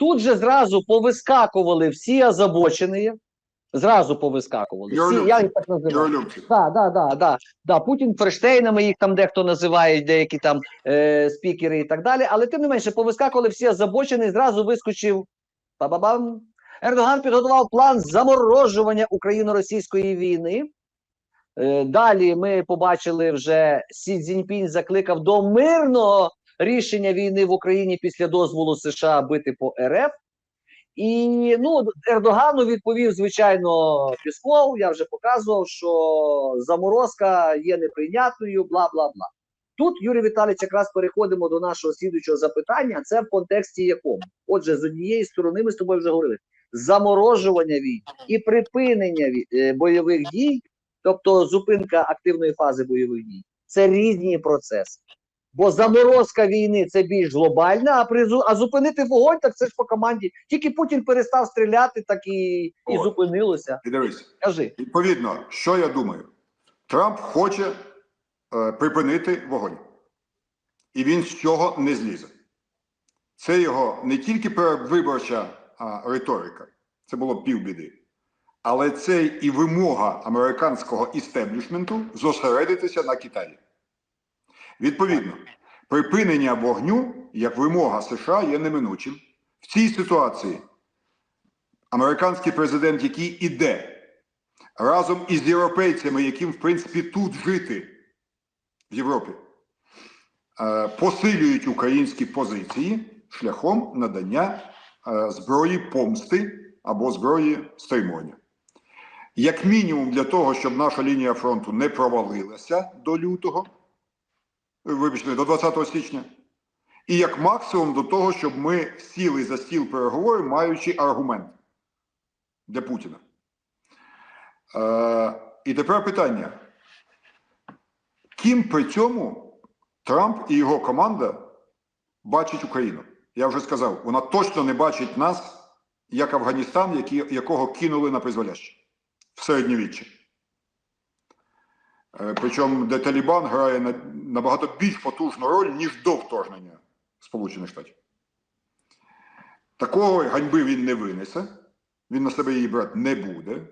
Тут же зразу повискакували всі озабочені, зразу повискакували. Всі, я їх так називаю. Да, да, да, да, да. Путін Ферштейнами їх там дехто називає, деякі там е, спікери і так далі. Але тим не менше, повискакували всі озабочені, зразу вискочив па-ба-бам. Ердоган підготував план заморожування україно-російської війни. Е, далі ми побачили вже Сі Цзіньпінь закликав до мирного рішення війни в Україні після дозволу США бити по РФ. І ну Ердогану відповів, звичайно, Пісков. Я вже показував, що заморозка є неприйнятною, бла бла бла. Тут, Юрій Віталійович, якраз переходимо до нашого слідуючого запитання. Це в контексті якому? Отже, з однієї сторони, ми з тобою вже говорили: заморожування війни і припинення е, бойових дій, тобто зупинка активної фази бойових дій, це різні процеси. Бо заморозка війни це більш глобальна, а призу, а зупинити вогонь, так це ж по команді. Тільки Путін перестав стріляти, так і, і зупинилося. І дивись, Кажи. відповідно, що я думаю? Трамп хоче е, припинити вогонь. І він з цього не злізе. Це його не тільки передвиборча а, риторика, це було півбіди, але це і вимога американського істеблішменту зосередитися на Китаї. Відповідно, припинення вогню як вимога США є неминучим. В цій ситуації американський президент, який іде разом із європейцями, яким, в принципі, тут жити в Європі, е, посилюють українські позиції шляхом надання е, зброї помсти або зброї стримування. Як мінімум для того, щоб наша лінія фронту не провалилася до лютого, вибачте, до 20 січня, і як максимум до того, щоб ми сіли за стіл переговорів, маючи аргумент для Путіна. Е, і тепер питання: ким при цьому Трамп і його команда бачать Україну? Я вже сказав, вона точно не бачить нас як Афганістан, які, якого кинули на призволяще в середньовіччі. Е, Причому де Талібан грає набагато більш потужну роль, ніж до вторгнення Сполучених Штатів. Такого ганьби він не винесе, він на себе її брати не буде.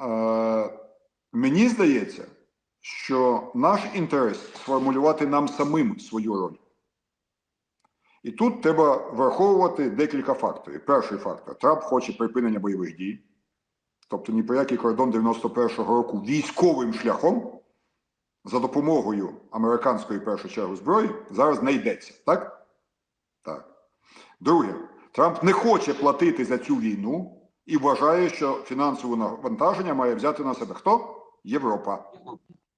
Е, мені здається, що наш інтерес сформулювати нам самим свою роль. І тут треба враховувати декілька факторів. Перший фактор: Трамп хоче припинення бойових дій, тобто ні про який кордон 91-го року військовим шляхом за допомогою американської першу чергу зброї зараз не йдеться. Так? Так. Друге, Трамп не хоче платити за цю війну і вважає, що фінансове навантаження має взяти на себе хто? Європа.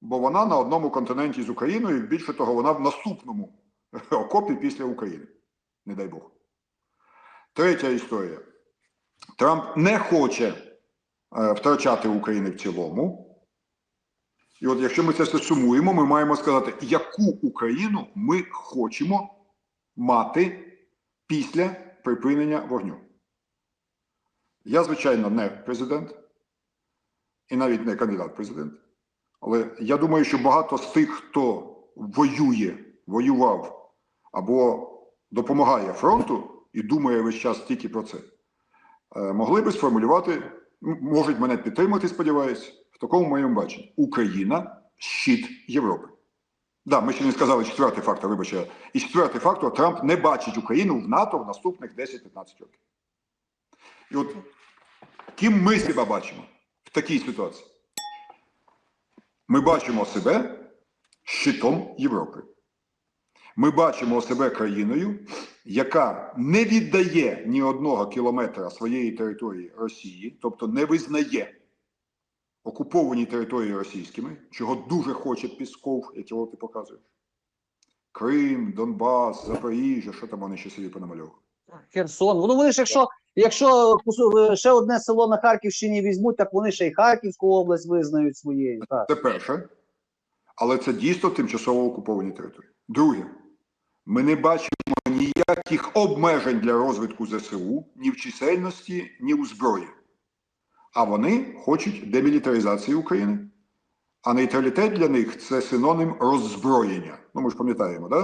Бо вона на одному континенті з Україною, і більше того, вона в наступному окопі після України. Не дай Бог. Третя історія. Трамп не хоче втрачати України в цілому. І от якщо ми це все сумуємо, ми маємо сказати, яку Україну ми хочемо мати після припинення вогню. Я, звичайно, не президент і навіть не кандидат президент. Але я думаю, що багато з тих, хто воює, воював або допомагає фронту і думає весь час тільки про це, е, могли би сформулювати, можуть мене підтримати, сподіваюся, в такому моєму баченні. Україна щит Європи. Да, ми ще не сказали четвертий фактор, вибачте. І четвертий фактор Трамп не бачить Україну в НАТО в наступних 10-15 років. І от ким ми себе бачимо в такій ситуації? Ми бачимо себе щитом Європи. Ми бачимо себе країною, яка не віддає ні одного кілометра своєї території Росії, тобто не визнає окуповані території російськими, чого дуже хоче Пісков, якого ти показуєш. Крим, Донбас, Запоріжжя, що там вони ще собі понамальовували. Херсон. Ну вони ж, якщо, якщо ще одне село на Харківщині візьмуть, так вони ще й Харківську область визнають своєю. Так. Це перше, але це дійсно тимчасово окуповані території. Друге, ми не бачимо ніяких обмежень для розвитку ЗСУ ні в чисельності, ні у зброї. А вони хочуть демілітаризації України. А нейтралітет для них це синонім роззброєння. Ну, ми ж пам'ятаємо, да?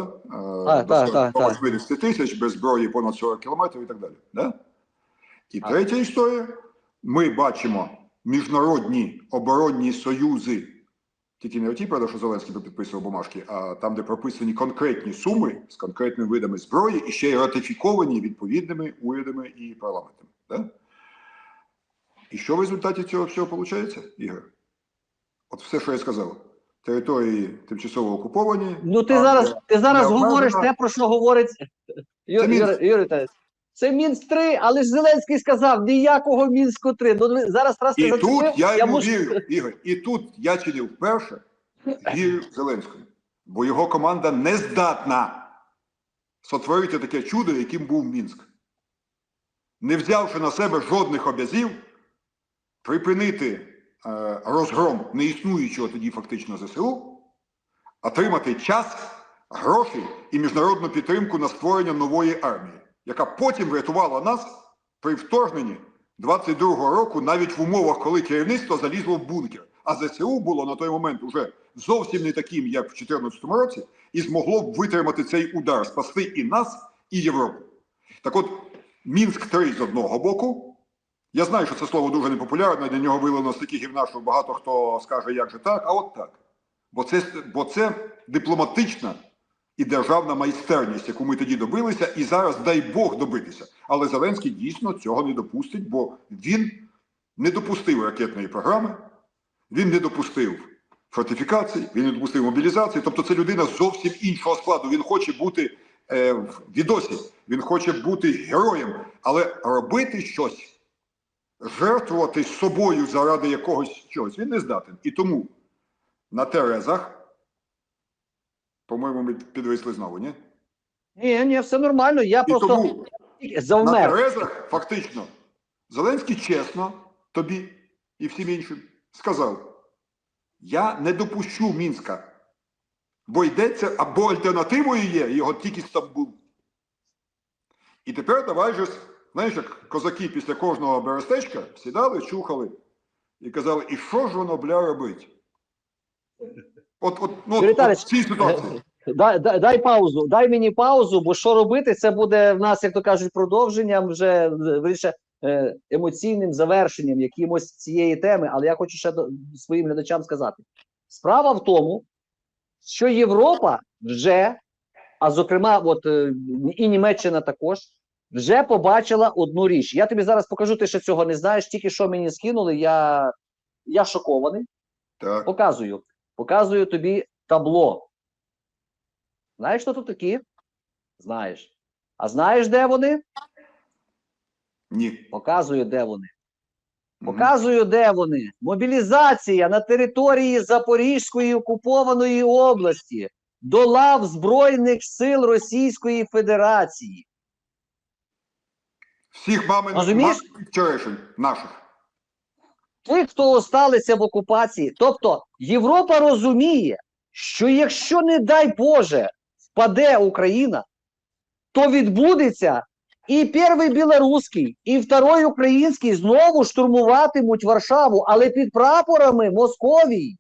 Так, так, так, так. 80 тисяч без зброї понад 40 кілометрів і так далі. Да? І третя історія. Ми бачимо міжнародні оборонні союзи, тільки не оті, правда, що Зеленський підписував бумажки, а там, де прописані конкретні суми з конкретними видами зброї і ще й ратифіковані відповідними урядами і парламентами. Да? І що в результаті цього всього виходить, Ігор? От все, що я сказав. Території тимчасово окуповані. Ну ти зараз ти зараз говориш те, про що говорить Юр, Мінськ. Юр, Юрій Віталійович. Це Мінськ 3, але ж Зеленський сказав ніякого Мінську 3. Ну зараз раз І зацепив, тут я йому мушу- вірю, Ігор. І тут я чи не вперше вірю Зеленському. Бо його команда не здатна сотворити таке чудо, яким був Мінськ. Не взявши на себе жодних обязів, припинити е, розгром неіснуючого тоді фактично ЗСУ, отримати час, гроші і міжнародну підтримку на створення нової армії, яка потім врятувала нас при вторгненні 22-го року, навіть в умовах, коли керівництво залізло в бункер. А ЗСУ було на той момент уже зовсім не таким, як в 2014 році, і змогло б витримати цей удар, спасти і нас, і Європу. Так от, Мінськ 3 з одного боку. Я знаю, що це слово дуже непопулярне, для нього вилено стільки гівна, що багато хто скаже, як же так, а от так. Бо це, бо це дипломатична і державна майстерність, яку ми тоді добилися, і зараз дай Бог добитися. Але Зеленський дійсно цього не допустить, бо він не допустив ракетної програми, він не допустив фортифікацій, він не допустив мобілізації. Тобто це людина зовсім іншого складу. Він хоче бути е, в відосі, він хоче бути героєм, але робити щось, жертвувати собою заради якогось чогось, він не здатен. І тому на Терезах, по-моєму, ми підвисли знову, ні? Ні, ні, все нормально. Я І просто тому на завмер. Терезах фактично Зеленський чесно тобі і всім іншим сказав: я не допущу Мінська, бо йдеться, або альтернативою є його тільки Стамбул. І тепер давай же, знаєш, як козаки після кожного берестечка сідали, чухали і казали, і що ж воно, бля, робить? От, от, ну, от, от в цій ситуації. Дай, дай, дай паузу, дай мені паузу, бо що робити? Це буде в нас, як то кажуть, продовженням вже виріше емоційним завершенням якимось цієї теми. Але я хочу ще до, своїм глядачам сказати: справа в тому, що Європа вже, а зокрема, от е, і Німеччина також. Вже побачила одну річ. Я тобі зараз покажу, ти ще цього не знаєш, тільки що мені скинули. Я, я шокований. Так. Показую. Показую тобі табло. Знаєш, хто тут такі? Знаєш. А знаєш, де вони? Ні. Показую, де вони. Показую, де вони. Мобілізація на території Запорізької окупованої області до лав Збройних сил Російської Федерації. Всіх Розумієш? вчорашніх наших. Тих, хто осталися в окупації. Тобто Європа розуміє, що якщо, не дай Боже, впаде Україна, то відбудеться і перший білоруський, і второй український знову штурмуватимуть Варшаву, але під прапорами Московії.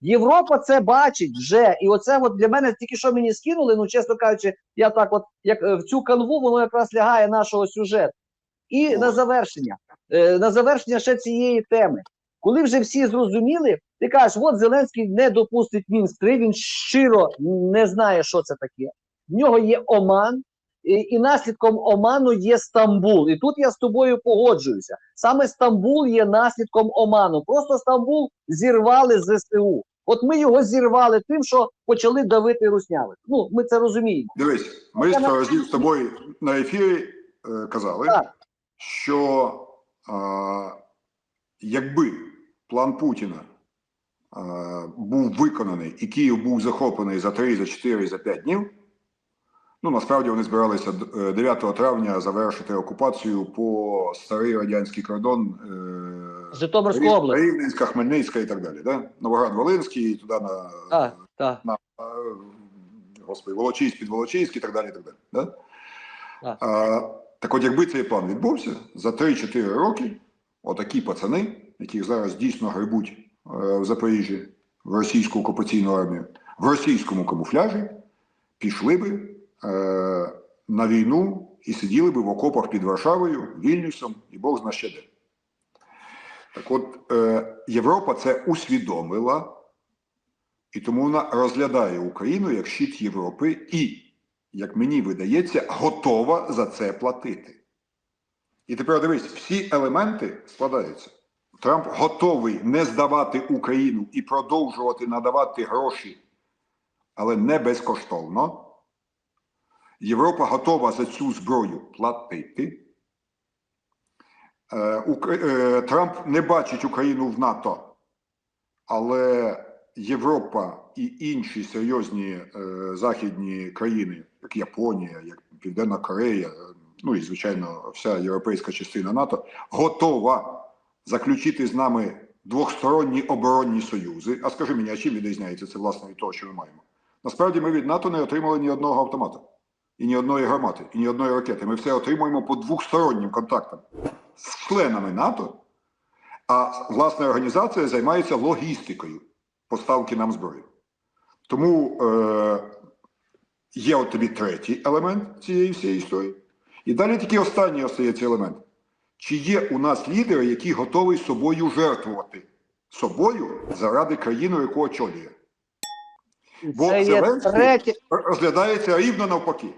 Європа це бачить вже. І оце от для мене тільки що мені скинули, ну чесно кажучи, я так от, як е, в цю канву, воно якраз лягає нашого сюжету. І О. на завершення, на завершення ще цієї теми. Коли вже всі зрозуміли, ти кажеш, от Зеленський не допустить Мінськ 3 він щиро не знає, що це таке. В нього є Оман, і, і наслідком Оману є Стамбул. І тут я з тобою погоджуюся. Саме Стамбул є наслідком Оману. Просто Стамбул зірвали з ЗСУ. От ми його зірвали тим, що почали давити руснявих. Ну, ми це розуміємо. Дивись, ми Я з тобою на ефірі е, казали, Так. що е, якби план Путіна е, був виконаний і Київ був захоплений за 3, за 4, за 5 днів, ну насправді вони збиралися е, 9 травня завершити окупацію по старий радянський кордон. Е, Житомирську Рівненська, Хмельницька і так далі. Да? Новоград-Волинський, туди на, Так, так. на е, господи, Волочиськ, під Волочиськ і так далі. І так, далі да? А, так от, якби цей план відбувся, за 3-4 роки отакі пацани, яких зараз дійсно грибуть е, в Запоріжжі, в російську окупаційну армію в російському камуфляжі пішли би е, на війну і сиділи би в окопах під Варшавою, Вільнюсом і Бог зна ще де. Так от, е, Європа це усвідомила, і тому вона розглядає Україну як щит Європи і, як мені видається, готова за це платити. І тепер дивись, всі елементи складаються. Трамп готовий не здавати Україну і продовжувати надавати гроші, але не безкоштовно. Європа готова за цю зброю платити. Е, е, Трамп не бачить Україну в НАТО, але Європа і інші серйозні е, західні країни, як Японія, як Південна Корея, ну і звичайно, вся європейська частина НАТО, готова заключити з нами двосторонні оборонні союзи. А скажи мені, а чим відрізняється це власне від того, що ми маємо? Насправді ми від НАТО не отримали ні одного автомата, і ні одної гармати, і ні одної ракети. Ми все отримуємо по двостороннім контактам з членами НАТО, а власна організація займається логістикою поставки нам зброї. Тому е, є от тобі третій елемент цієї всієї історії. І далі тільки останній остається елемент. Чи є у нас лідери, які готові собою жертвувати собою заради країни, яку очолює? Бо Це Зеленський третє. розглядається рівно навпаки.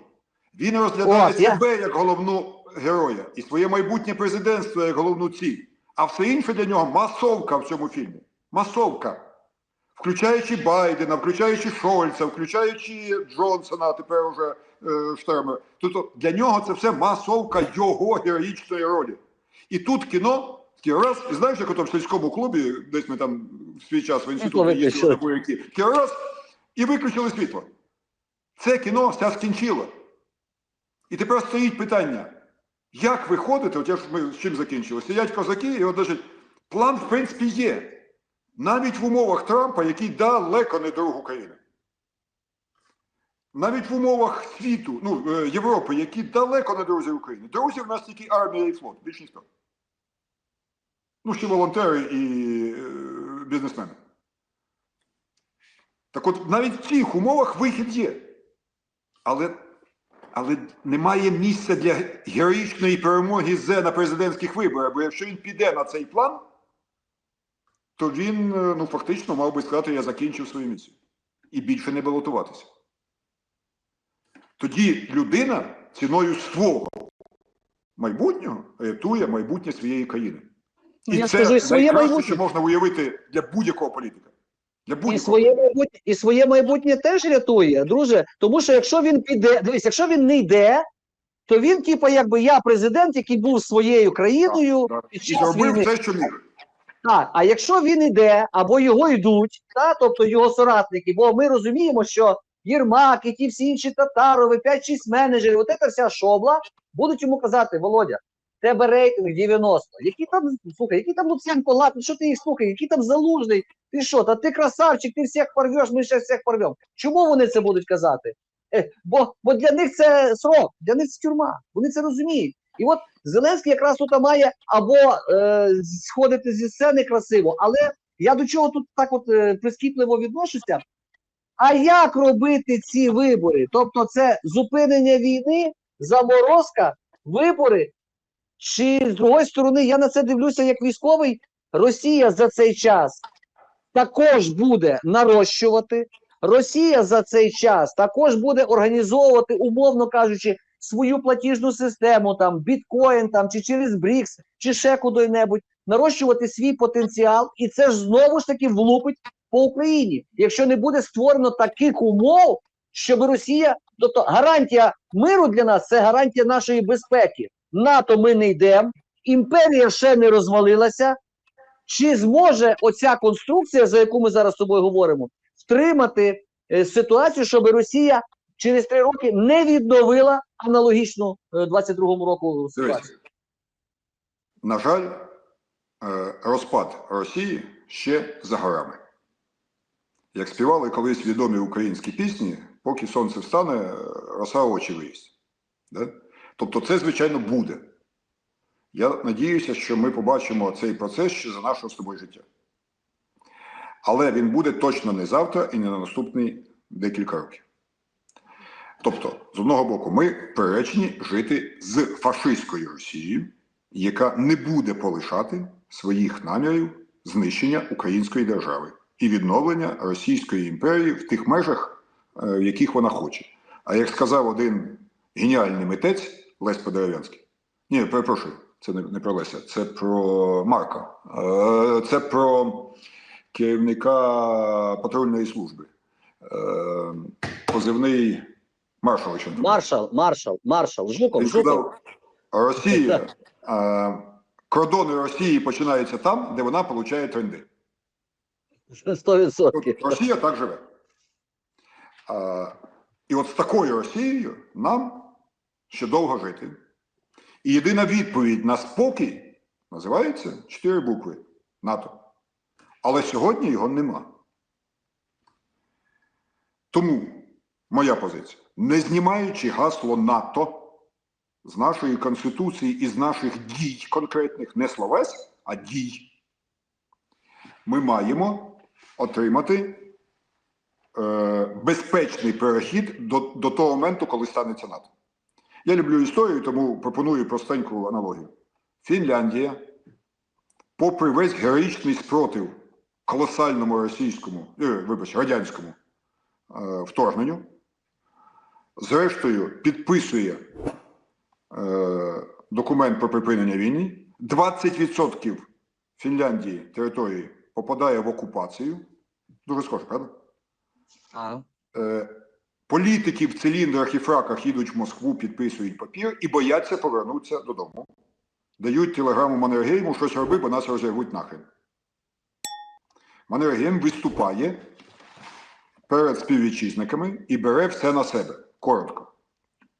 Він розглядає я- себе як головну героя і своє майбутнє президентство як головну ціль. А все інше для нього масовка в цьому фільмі. Масовка. Включаючи Байдена, включаючи Шольца, включаючи Джонсона, а тепер уже е, Штермер. Тобто для нього це все масовка його героїчної ролі. І тут кіно раз, і знаєш, як ото в сільському клубі, десь ми там в свій час в інституті їздили на такий раз, і виключили світло. Це кіно все скінчило. І тепер стоїть питання, як виходити, от я ж ми з чим закінчили? Сидять козаки, і от значить, план, в принципі, є. Навіть в умовах Трампа, який далеко не друг України. Навіть в умовах світу, ну, е, Європи, які далеко не друзі України. Друзі в нас тільки армія і флот, більш ніхто. Ну, ще волонтери і е, бізнесмени. Так от навіть в цих умовах вихід є. Але, але немає місця для героїчної перемоги Зе на президентських виборах. Бо якщо він піде на цей план, то він е, ну, фактично мав би сказати, я закінчив свою місію. І більше не балотуватися. Тоді людина ціною свого майбутнього рятує майбутнє своєї країни. Ну, І я це скажу, і своє найкраще, що можна уявити для будь-якого політика. Для І будь-якого. своє майбутнє, і своє майбутнє теж рятує, друже. Тому що якщо він піде, дивись, якщо він не йде, то він, типу, якби я президент, який був своєю країною Так, під І зробив все, що міг. Так, а якщо він іде, або його йдуть, та, тобто його соратники, бо ми розуміємо, що Єрмак і ті всі інші татарови, 5-6 менеджерів, от ця вся шобла, будуть йому казати, Володя, тебе рейтинг 90. Які там, слухай, які там Луценко Лапін, що ти їх слухай, який там залужний? Ти що, та ти красавчик, ти всіх порвеш, ми ще всіх порвемо. Чому вони це будуть казати? Бо, бо для них це срок, для них це тюрма. Вони це розуміють. І от Зеленський якраз тут має або е, сходити зі сцени красиво, але я до чого тут так от е, прискіпливо відношуся. А як робити ці вибори? Тобто, це зупинення війни, заморозка, вибори. Чи з другої сторони, я на це дивлюся як військовий, Росія за цей час також буде нарощувати. Росія за цей час також буде організовувати, умовно кажучи, свою платіжну систему, там біткоін, там чи через БРІКС, чи ще куди-небудь, нарощувати свій потенціал, і це ж знову ж таки влупить по Україні, якщо не буде створено таких умов, щоб Росія, тобто гарантія миру для нас це гарантія нашої безпеки. НАТО ми не йдемо, імперія ще не розвалилася. Чи зможе оця конструкція, за яку ми зараз з тобою говоримо, втримати е, ситуацію, щоб Росія через три роки не відновила аналогічну е, 22-му року ситуацію? На жаль, е, розпад Росії ще за горами. Як співали колись відомі українські пісні, поки сонце встане, е, роса очі виїсть. Да? Тобто це, звичайно, буде. Я надіюся, що ми побачимо цей процес ще за нашого з тобою життя. Але він буде точно не завтра і не на наступні декілька років. Тобто, з одного боку, ми приречені жити з фашистською Росією, яка не буде полишати своїх намірів знищення української держави і відновлення Російської імперії в тих межах, е, в яких вона хоче. А як сказав один геніальний митець Лесь Подерев'янський, ні, перепрошую, це не, про Леся, це про Марка, Е, це про керівника патрульної служби. Е, Позивний Маршалович. Антон. Маршал, маршал, маршал, Жуков, Жуков. Росія, е, кордони Росії починаються там, де вона отримує тренди. 100%. Росія так живе. І от з такою Росією нам ще довго жити. І єдина відповідь на спокій називається чотири букви НАТО. Але сьогодні його нема. Тому моя позиція, не знімаючи гасло НАТО з нашої Конституції і з наших дій конкретних, не словес, а дій, ми маємо отримати е, безпечний перехід до, до того моменту, коли станеться НАТО. Я люблю історію, тому пропоную простеньку аналогію. Фінляндія, попри весь героїчний спротив колосальному російському, е, вибач, радянському е, вторгненню, зрештою підписує е, документ про припинення війни. 20% Фінляндії території попадає в окупацію. Дуже схоже, правда? А. Е, політики в циліндрах і фраках їдуть в Москву, підписують папір і бояться повернутися додому. Дають телеграму Маннергейму, щось роби, бо нас розірвуть нахрен. Маннергейм виступає перед співвітчизниками і бере все на себе. Коротко.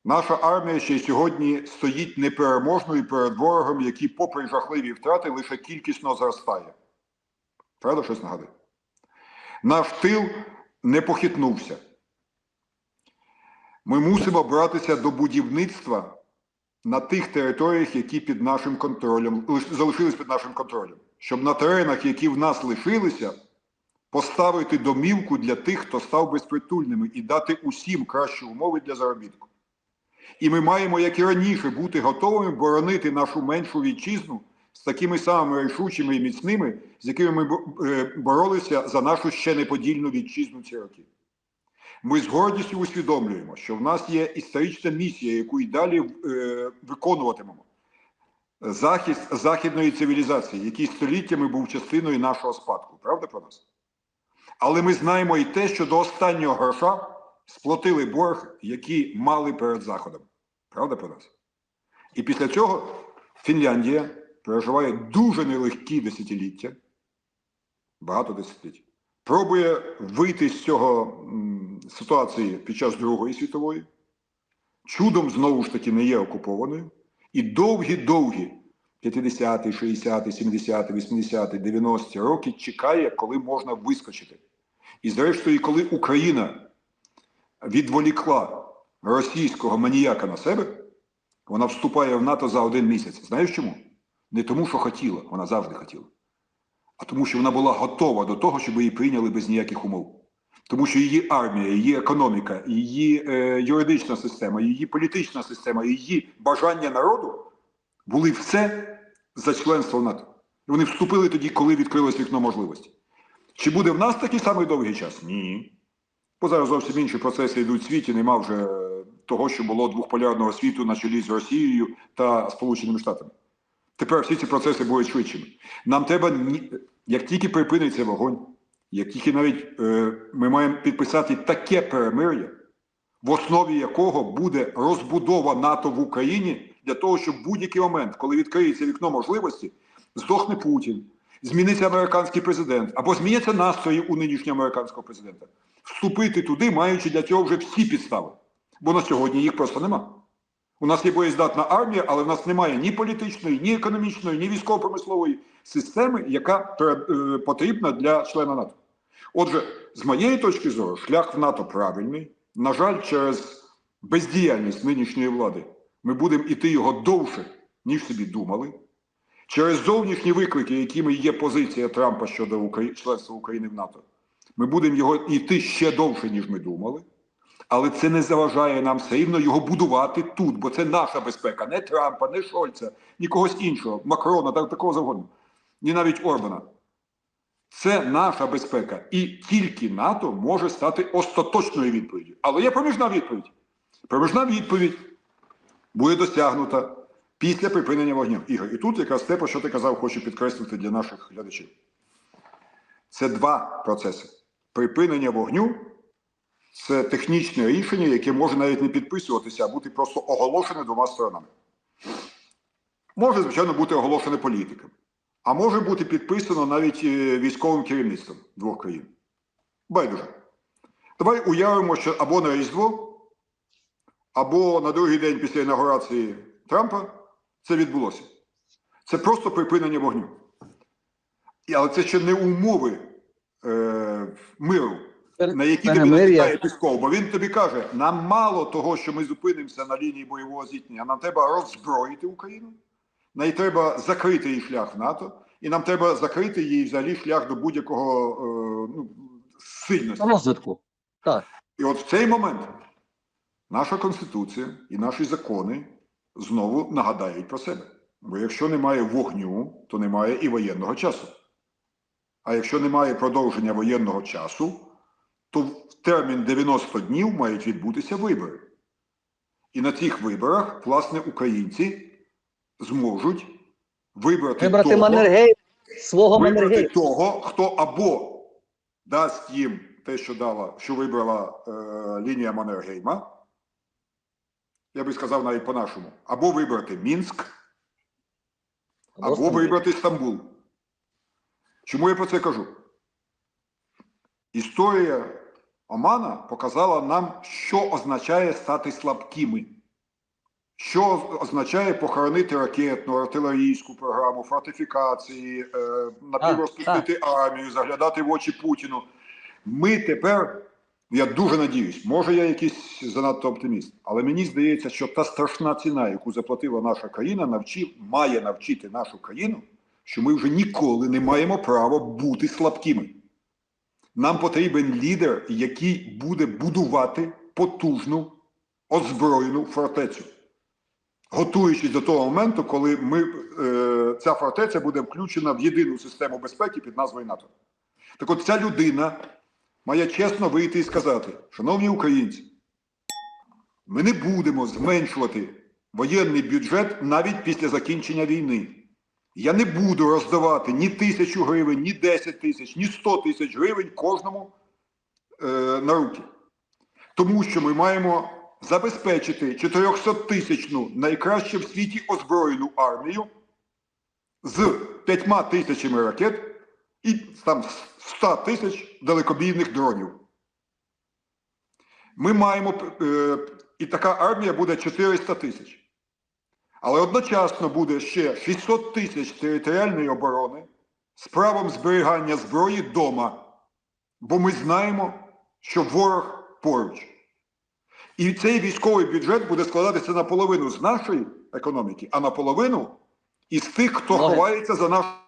Наша армія ще сьогодні стоїть непереможною перед ворогом, який, попри жахливі втрати, лише кількісно зростає. Правда, щось нагадує? Наш тил не похитнувся. Ми мусимо братися до будівництва на тих територіях, які під нашим контролем лиш- залишились під нашим контролем, щоб на теренах, які в нас лишилися, поставити домівку для тих, хто став безпритульними, і дати усім кращі умови для заробітку. І ми маємо, як і раніше, бути готовими боронити нашу меншу вітчизну з такими самими рішучими і міцними, з якими ми е, боролися за нашу ще неподільну вітчизну ці роки. Ми з гордістю усвідомлюємо, що в нас є історична місія, яку і далі е, виконуватимемо. Захист західної цивілізації, який століттями був частиною нашого спадку. Правда про нас? Але ми знаємо і те, що до останнього гроша сплатили борг, який мали перед Заходом. Правда про нас? І після цього Фінляндія переживає дуже нелегкі десятиліття, багато десятиліть. Пробує вийти з цього м, ситуації під час Другої світової. Чудом знову ж таки не є окупованою. І довгі-довгі 50-ті, 60-ті, 70-ті, 80-ті, 90-ті роки чекає, коли можна вискочити. І зрештою, коли Україна відволікла російського маніяка на себе, вона вступає в НАТО за один місяць. Знаєш чому? Не тому, що хотіла, вона завжди хотіла, а тому, що вона була готова до того, щоб її прийняли без ніяких умов. Тому що її армія, її економіка, її е, юридична система, її політична система, її бажання народу були все за членство в НАТО. Вони вступили тоді, коли відкрилось вікно можливості. Чи буде в нас такий самий довгий час? Ні. Бо зараз зовсім інші процеси йдуть в світі, нема вже е, того, що було двохполярного світу на чолі з Росією та Сполученими Штатами. Тепер всі ці процеси будуть швидшими. Нам треба, як тільки припиниться вогонь, як тільки навіть е, ми маємо підписати таке перемир'я, в основі якого буде розбудова НАТО в Україні для того, щоб в будь-який момент, коли відкриється вікно можливості, здохне Путін, зміниться американський президент або зміняться настрої у нинішнього американського президента. Вступити туди, маючи для цього вже всі підстави. Бо на сьогодні їх просто нема. У нас є боєздатна армія, але в нас немає ні політичної, ні економічної, ні військово-промислової системи, яка е, потрібна для члена НАТО. Отже, з моєї точки зору, шлях в НАТО правильний. На жаль, через бездіяльність нинішньої влади ми будемо іти його довше, ніж собі думали. через зовнішні виклики, якими є позиція Трампа щодо Украї... членства України в НАТО, ми будемо його йти ще довше, ніж ми думали. Але це не заважає нам все рівно його будувати тут, бо це наша безпека, не Трампа, не Шольца, ні когось іншого, Макрона, так, такого завгодно, ні навіть Орбана. Це наша безпека. І тільки НАТО може стати остаточною відповіддю. Але є проміжна відповідь. Проміжна відповідь буде досягнута після припинення вогню. Ігор, і тут якраз те, про що ти казав, хочу підкреслити для наших глядачів. Це два процеси. Припинення вогню це технічне рішення, яке може навіть не підписуватися, а бути просто оголошене двома сторонами. Може, звичайно, бути оголошене політиком, а може бути підписано навіть е, військовим керівництвом двох країн. Байдуже. Давай уявимо, що або на Різдво, або на другий день після інаугурації Трампа це відбулося. Це просто припинення вогню. Але це ще не умови е, миру, на які тобі Перемир'я. Пісков. Бо він тобі каже: нам мало того, що ми зупинимося на лінії бойового зіткнення, нам треба роззброїти Україну, нам треба закрити її шлях в НАТО, і нам треба закрити їй взагалі шлях до будь-якого е, ну, сильності. Розвитку. Так. І от в цей момент наша Конституція і наші закони знову нагадають про себе. Бо якщо немає вогню, то немає і воєнного часу. А якщо немає продовження воєнного часу, то в термін 90 днів мають відбутися вибори. І на цих виборах, власне, українці зможуть вибрати, Вибрати того, Маннергейм, свого вибрати того, хто або дасть їм те, що дала, що вибрала е, лінія Маннергейма, я би сказав навіть по-нашому, або вибрати Мінськ, або вибрати Стамбул. Чому я про це кажу? Історія Омана показала нам, що означає стати слабкими. Що означає похоронити ракетну, артилерійську програму, фортифікації, е, напіврозпустити армію, заглядати в очі Путіну. Ми тепер, я дуже надіюсь, може я якийсь занадто оптиміст, але мені здається, що та страшна ціна, яку заплатила наша країна, навчив, має навчити нашу країну, що ми вже ніколи не маємо права бути слабкими. Нам потрібен лідер, який буде будувати потужну озброєну фортецю готуючись до того моменту, коли ми, е, ця фортеця буде включена в єдину систему безпеки під назвою НАТО. Так от ця людина має чесно вийти і сказати: шановні українці, ми не будемо зменшувати воєнний бюджет навіть після закінчення війни. Я не буду роздавати ні тисячу гривень, ні 10 тисяч, ні 100 тисяч гривень кожному е, на руки. Тому що ми маємо забезпечити 400-тисячну найкраще в світі озброєну армію з 5 тисячами ракет і там 100 тисяч далекобійних дронів. Ми маємо, е, і така армія буде 400 тисяч. Але одночасно буде ще 600 тисяч територіальної оборони з правом зберігання зброї дома, бо ми знаємо, що ворог поруч. І цей військовий бюджет буде складатися наполовину з нашої економіки, а наполовину із тих, хто ховається за нашу